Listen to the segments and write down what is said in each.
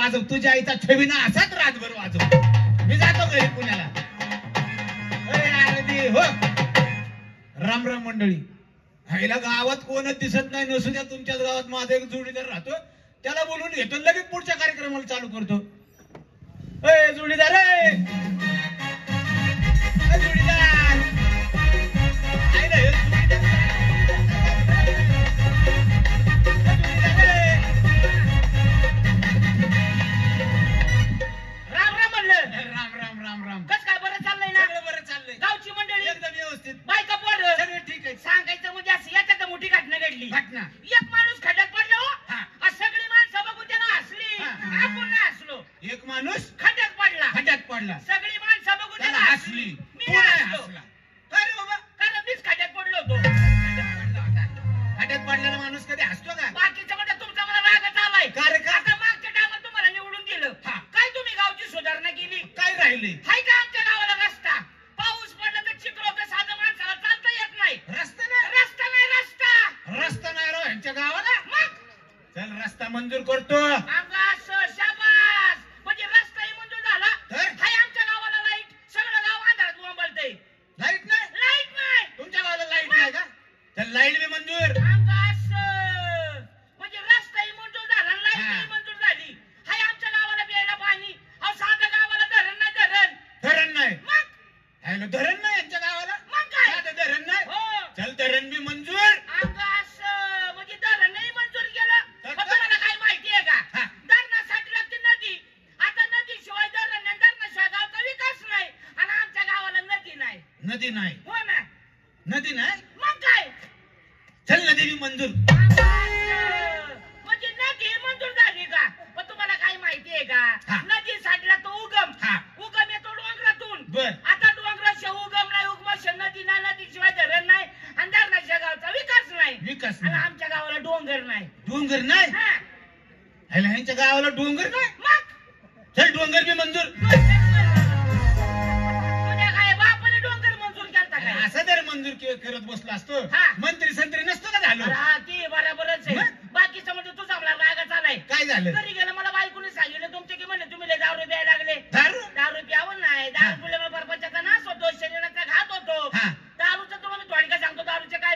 वाजव तुझ्या आईचा ठेवीना असाच रातभर वाजव. मी जातो घरी पुण्याला. हो. राम राम मंडळी. ह्याला गावात कोणच दिसत नाही नसू द्या तुमच्याच गावात माझा एक जोडीदार राहतो. त्याला बोलून घेतो लगेच पुढच्या कार्यक्रमाला चालू करतो. अय जोडीदार ए! जोडीदार सुधारणा केली. काय राहिले? हाय का आमच्या गावाला रस्ता? पाऊस पडला तर चिखल होतं साधं माणसाला चालता येत नाही. रस्ता नाही? रस्ता नाही रस्ता. रस्ता नाही राव यांच्या गावाला? मग? चल रस्ता मंजूर करतो. धरण नाही यांच्या गावाला? मग काय? साधं धरण नाही? हो. चल धरण बी मंजूर. म्हणजे मंजूर केलं? तुम्हाला का? हा. धरणासाठी लागते नदी. आता नदी शिवाय धरण नाही धरणाशिवाय गावचा विकास नाही. आणि आमच्या गावाला नदी नाही. नदी नाही. हो ना? नदी नाही? मग काय? चल नदी मंजूर आमचं असं. म्हणजे नदी मंजूर झाली का पण तुम्हाला काही माहितीये का हा. नदीसाठी तो उगम हा. उगम येतो डोंगरातून बर आता डोंगराशिवाय उगम नाही उगमाशिवाय नदी नाही नदीशिवाय धरण नाही आणि धरणाशिवाय गावचा विकास नाही विकास आणि नाही. आमच्या गावाला डोंगर नाही. डोंगर नाही? हा. हॅलो ह्यांच्या गावाला डोंगर नाही? मग? चल डोंगर बी मंजूर. तुझ्या काय बापाने डोंगर मंजूर केलता काय? असं जर मंजूर के- करत बसलो असतो हा. मंत्री संत्री नसतो का झालो? अरे हा ती बरोबरच आहे. मग? बाकीचं म्हणजे तुझा मला रागच आलाय काय झालं? घरी गेलं मला बायकोने सांगितलं तुमचे की म्हणले तुम्ही लय दारू प्यायला लागले. दारू? दारू प्यावं नाही. हा. दारू पिल्यामुळे बरबाच्याचा नाश होतो शरीराचा घात होतो. हा. दारूचं मी थोडक्यात सांगतो दारूचे काय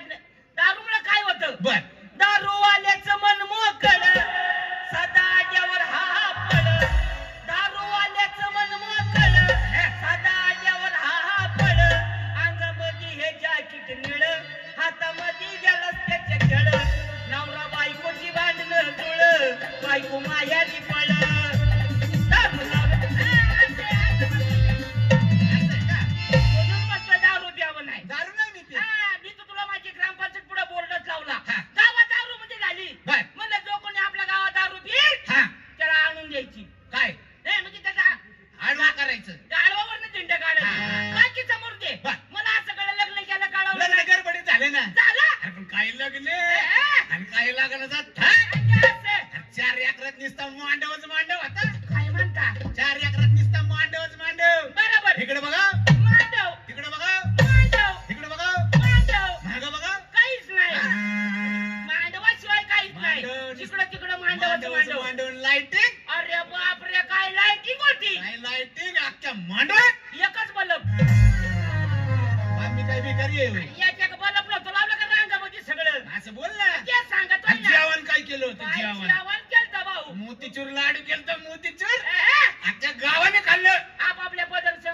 बर. दारू वाल्याचं दारूवाल्याचं मन मोकळ. लागलं. चार एकरात निसता मांडवच मांडव आता. काय म्हणता? चार एकरात निसता मांडवच मांडव. बरोबर. इकडे बघा. मांडव. तिकडे बघा. मांडव. तिकडे बघा. मांडव. मागं बघा. काहीच नाही. मांडवाशिवाय काहीच नाही. मांडव. तिकडं तिकडं मांडवाचं मांडवच मांडव. मांडव. लाईटिंग अरे बापरे काय लाईटिंग होती? काय लाईटिंग अख्ख्या मांडव एकच बलब आम्ही काय भिकारी आहे होय बलब नव्हतं लावलं का रांगामध्ये सगळं असं बोल ना ते सांगतोय आणि ना केलं होतं जेवण. जेवण केलं भाऊ? मोतीचूर लाडू केलं मोतीचूर. अख्ख्या गावाने खाल्लं. आपापल्या पदरचं.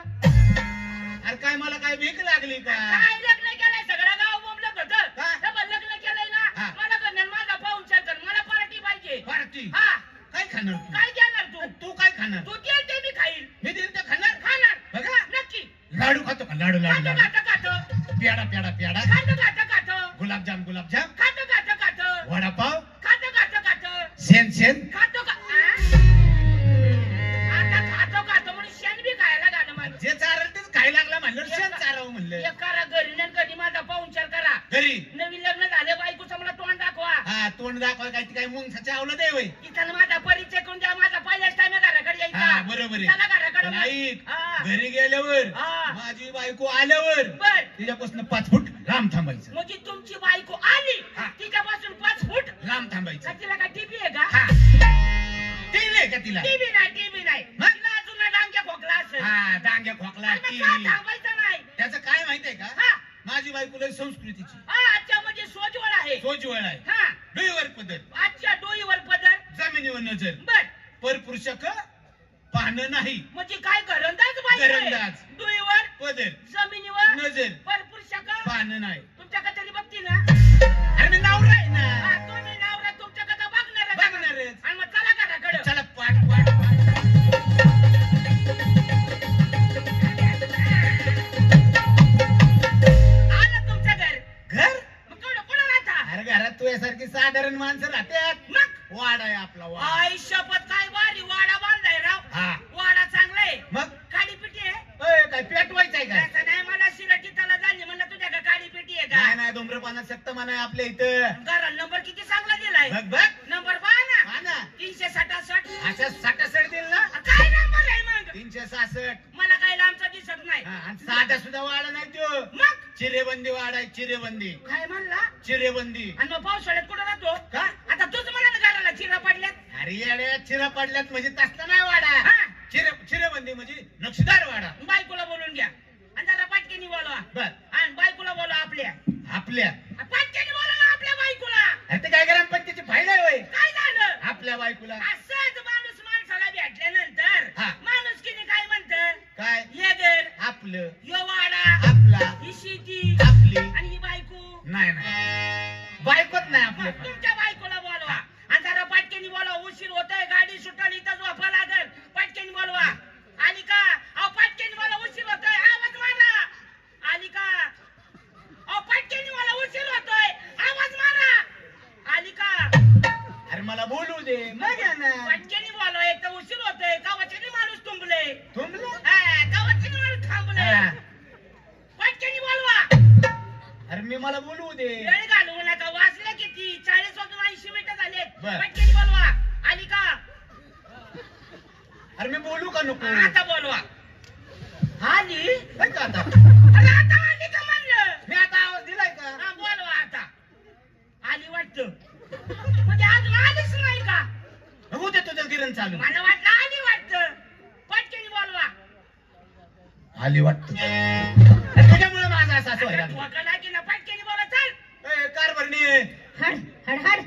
अरे काय मला काय भीक लागली का? काय लग्न केलंय? सगळं गाव बोंबलत होतं. डबल लग्न केलंय ना. मला करणं माझा पाहून कर मला पार्टी पाहिजे. पार्टी हा. काय खाणार तू? काय तू? तू काय खाणार? तू दे ते मी खाईल. मी देईल ते खाणार? खाणार. बघा. नक्की. लाडू खातो का? लाडू लाडू खातं लाडू. खातं खातं. पेडा पेडा पेडा खातं खातं खातं. गुलाबजाम गुलाबजाम. खातं खातं खातं. वडापाव? का तिला. टीव्ही नाही टीव्ही नाही. अजून डांग्या खोकला असेल. हा डांग्या खोकला टीव्ही. थांबायचं नाही? त्याच काय माहितीये का? हा. माझी बायको लय संस्कृतीची. आजच्या म्हणजे सोजवळ आहे. सोजवळ आहे. डोईवर पदर. आजच्या डोईवर पदर? जमिनीवर नजर. बर. परपुरुषक पाहणं नाही. म्हणजे काय करंदाज घरंदाज. डोईवर पदर. जमिनीवर नजर. भरपूर शक पाहणं नाही. तुमच्या कचेरी बघतील ना? अरे मी ना. माणसं राहतात वाडा आहे आपला वाड चिरेबंदी आहे चिरेबंदी. काय म्हणला? चिरेबंदी. आणि मग पावसाळ्यात कुठं राहतो का? आता तूच घराला चिरा पडल्यात. अरे येड्या चिरा पडल्यात म्हणजे तसला नाही वाडा. हा. चिरे चिरेबंदी म्हणजे नक्षीदार वाडा. बायकोला बोलून घ्या. आणि जरा पाटकेनी बोलवा. बर. आणि बायकोला बोलवा आपल्या. आपल्या. पाटकेनी बोलवा ना आपल्या बायकोला. अरे ते काय ग्रामपंचायतीची फायदा आहे होय? काय झालं? आपल्या बायकोला. असंच माणूस माणसाला भेटल्यानंतर हा. माणूस किने काय म्हणत? काय? घर आपलं. यो वाडा. आपला ही शेती आपली आणि ही बायको. नाही नाही. बायकोच नाही मग आपलं. तुमच्या अरे मी बोलू का नको? आता बोलवा. आली काय का आता. अरे आता आली का म्हणलं? मी आता आवाज दिलाय का? हा बोलवा आता. आली वाटत. म्हणजे अजून आलीच नाही का? बघू दे तुझं गिरण चालू. मला वाटलं आली वाटत. पटकन बोलवा. आली वाटत. तुझ्यामुळे माझा असा असं व्हायला लागला. ठोका लागी ना पटकन बोला चल. ए, कारभारणी हड हड हड.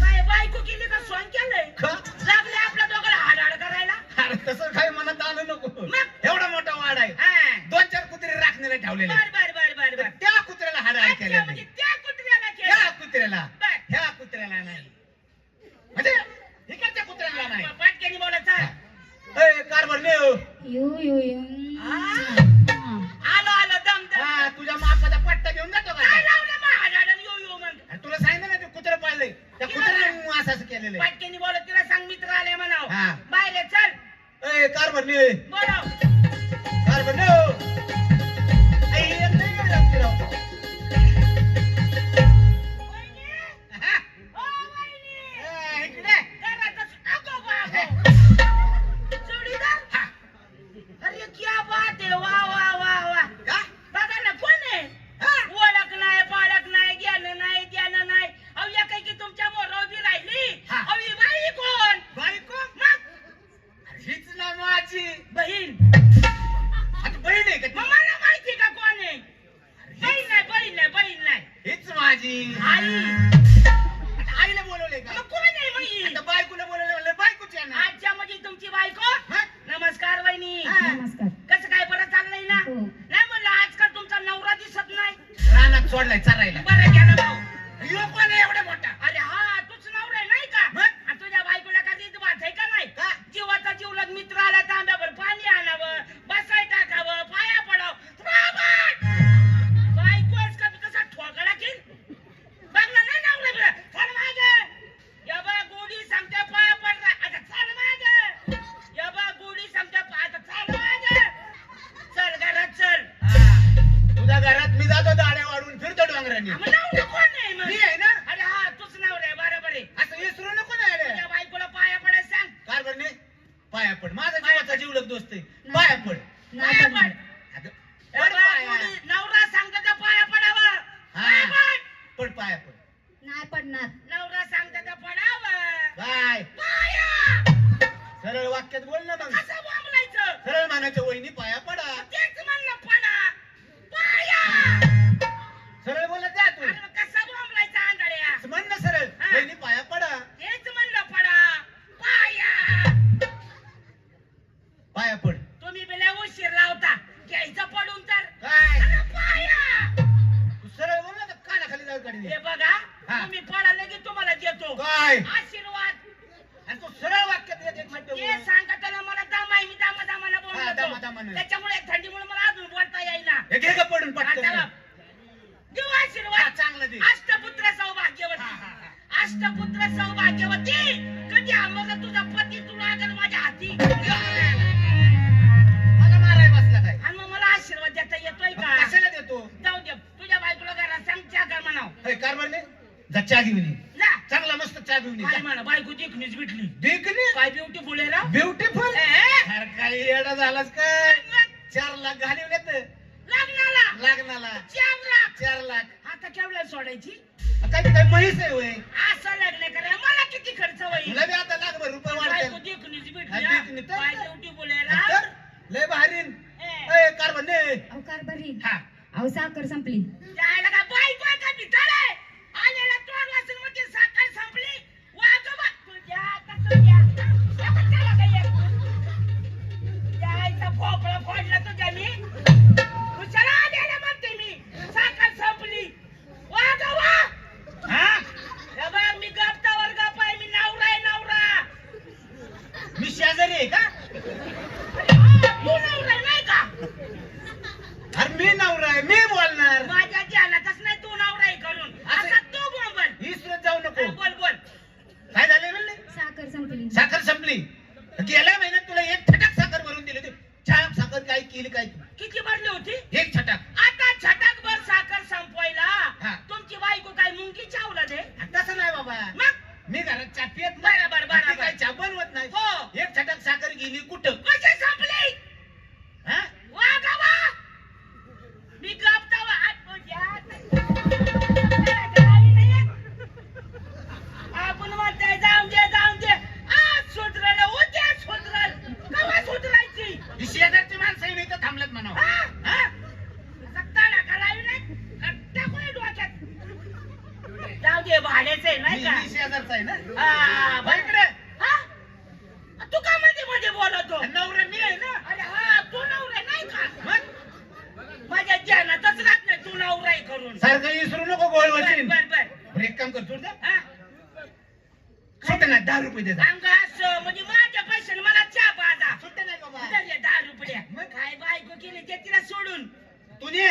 बाय बायको केली का? सोंग केलंय? का? लागले दोघांना अरे तसं काही मनात आलं नको. मग? एवढा मोठा वाड आहे. हा. दोन चार कुत्रे राखण्याला ठेवलेले बर बर बर बर बर. त्या कुत्र्याला हाड अच्छा, केलेले म्हणजे त्या कुत्र्याला त्या केलं कुत्र्याला बर. ह्या कुत्र्याला नाही. म्हणजे इकडच्या कुत्र्याला नाही. पाटकेनी बोलायचं ए, हो. यो यो यो आलो आलो दम दम. हा तुझ्या मापाचा पट्टा घेऊन जातो का? काय लावलं महाराजांनी यो यो मग. अरे तुला सांगितलं ना ते कुत्रे पाळले. त्या कुत्र्याला असं असं केलेलं आहे. पाटकेनी बोलत तिला सांग मित्र आले म्हणाव. हा. बाहेर ये, चल. ए कारभारणी बोलाव कारभारणी हो. Yeah. с тобой. अहो साखर संपली. काम कर सोड सुट ना दहा रुपये दे म्हणजे माझ्या पैशाने मला चहा पाजा. सुट नाही दहा रुपये. काय बायको केली ते तिला सोडून. तू ने?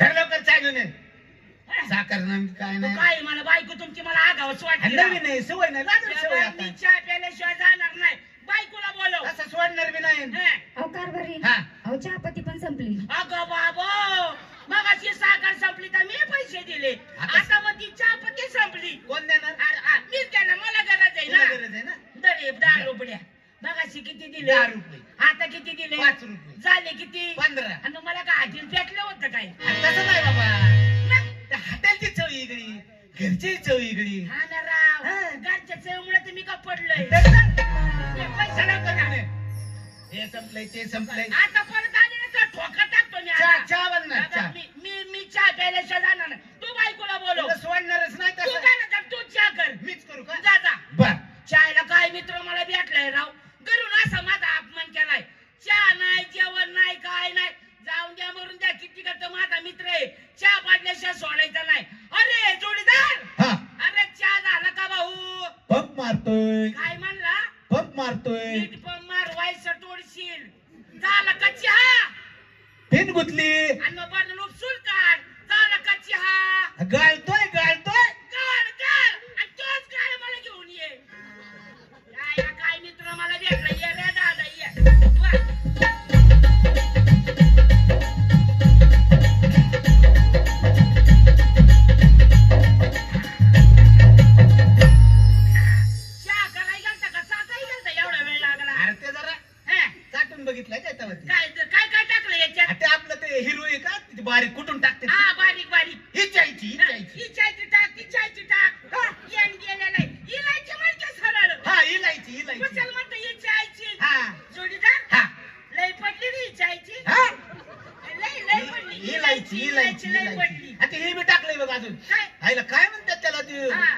लवकर चाय घेऊन साखर नाही काय तो नाही. काय मला बायको तुमची मला आगावच आणि वाटली राव. नवीन आहे सवय नाही लागली सवय त्यामुळे चहा प्यायल्याशिवाय जाणार नाही. बायकोला बोलव. असं सोडणार बी नाही. हा. अहो कारभारी. हा. अहो चहापत्ती पण संपली. अगं बाबा मग अशी साखर संपली तर मी पैसे दिले. आता- मग ती चहा पत्ती संपली. कोण देणार मीच द्यायला मला गरज आहे तुला गरज आहे ना? ना दर दहा रुपया. मग अशी किती दिले? दहा रुपये. आता किती दिले? पाच रुपये. झाले किती? पंधरा. आणि मला काय आधी भेटलं होतं काय? तसं नाही बाबा. ना? चव वेगळी घरची चव वेगळी. हा ना राव. घरच्या चळमुळे तर मी का पडलोय? हे पैसा लागतो हे संपलंय ते संपलंय. आता परत आले चायला टाकतो मी चहा- मी- मी जाणार नाही. तू बायकोला नाही काय तू चहा कर. मीच जा जा. काय मित्र मला भेटलाय राव? घरून असा माझा अपमान केलाय. do.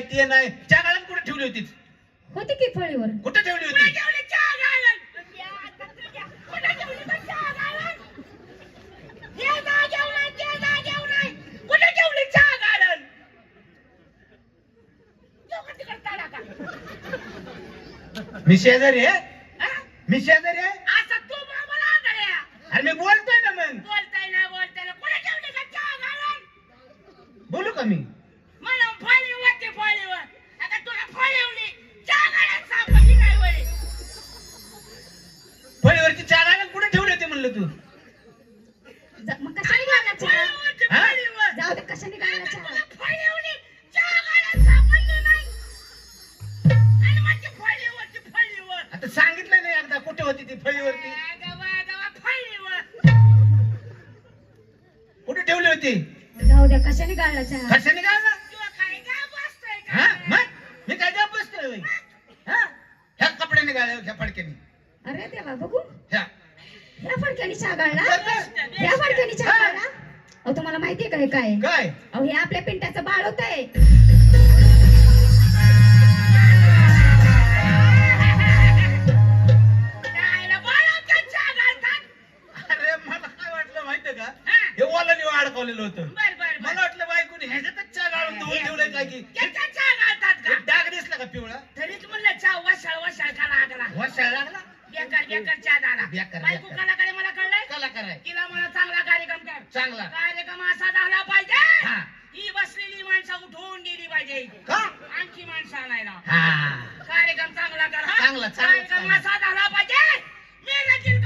नाही ते नाही. चहा गाळण कुठे ठेवली होती होती की फळीवर? कुठे ठेवली कुठे होती? मी शेजारी आहे? हा? मी शेजारी आहे? असं तू बरोबर आंधळ्या. अरे मी बोलतोय ना मग. बोलताय ना बोलताय ना. कुठे ठेवली का चहा? बोलू का मी? कुठे ठेवली होती म्हणलं तू? जा- मग कशाने गाळला चहा? फळीवरची हा? फळीवर. जाऊ दे कशाने गाळला आता चहा? सांगितलं नाही एकदा कुठे होती ती फळीवरती? गावा, गावा, फळीवर. कुठे ठेवली होती? जाऊ द्या कशाने गाळला चहा? कशाने गाळला तुला काय गाव बसतंय हा? का? मग? मी काय बसतोय होय? हा? ह्या कपड्याने गाळल्या ह्या फडक्याने. अरे देवा बघू. ह्या. या फडक्याने या फडक्याने अहो तुम्हाला माहितीये का हे काय? काय? अहो हे आपल्या पिंटाचं बाळ होत आहे. अरे मला काय वाटलं माहितीये का? हा. ओलाने अडकवलेलं होतं. बर, बर, बर. मला वाटलं बायकोने ह्याच्यातच चहा गाळून धुवून ठेवलंय काय की? याच्यात चहा घालतात का? एक डाग दिसला का पिवळा? तरीच म्हणलं चहा वशाळ वशाळ का लागला वशाळ लागला? तिला मला चांगला कार्यक्रम कर. चांगला. कार्यक्रम असा झाला पाहिजे. ही. बसलेली माणसं उठून गेली पाहिजे आणखी माणसं आणायला. कार्यक्रम चांगला कर हा? चांगला, चांगला, कार्यक्रम असा झाला पाहिजे. मी रचित